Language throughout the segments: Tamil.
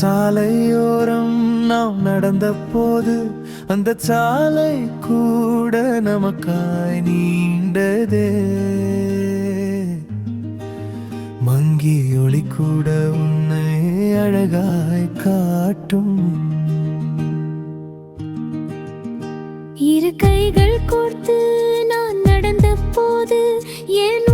சாலையோரம் நாம் நடந்த போது அந்த சாலை கூட நமக்காய் நீண்டதே. மங்கி ஒளி கூட உன்னை அழகாய் காட்டும். இரு கைகள் கோர்த்து நான் நடந்த போது ஏன்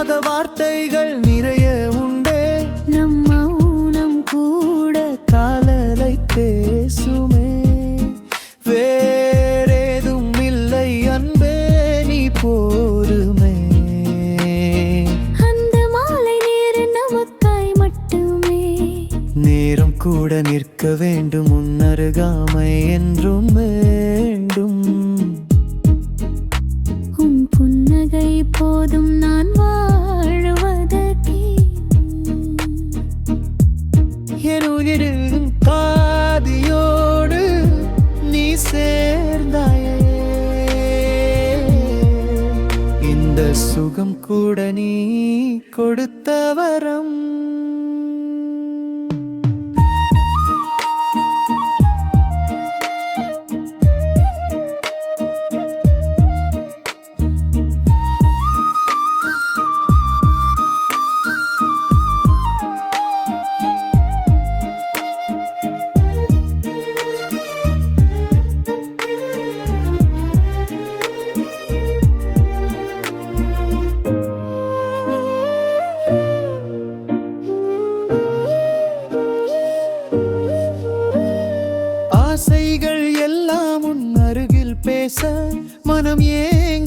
பேசாத வார்த்தைகள் நிறைய உண்டே. நம் மௌனம் கூட காலலை பேசுமே. வேறேதும் இல்லை அன்பே நீ போருமே அந்த மாலை நேரம் நமக்காய் மட்டுமே. நேரம் கூட நிற்க வேண்டும் உன்னருகாமை என்றும் வேண்டும். போதும் நான் வாழுவதற்கே என் உயிரிலும் பாதியோடு நீ சேர்ந்தாயே. இந்த சுகம் கூட நீ கொடுத்த வரம் பேச மனம் ஏங்குதடா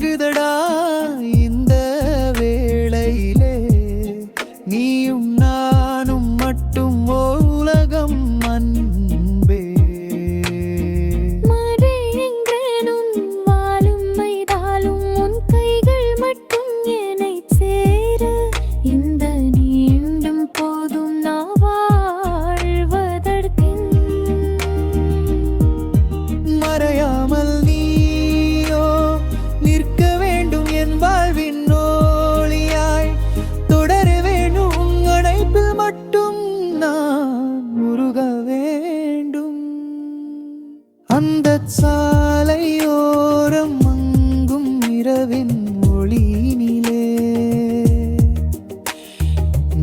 அந்த சாலையோரம் மங்கும் இரவின் ஒளியினிலே.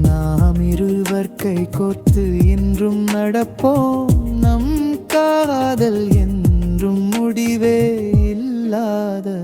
நாம் இருவர் கை கோர்த்து என்றும் நடப்போம். நம் காதல் என்றும் முடிவே இல்லாத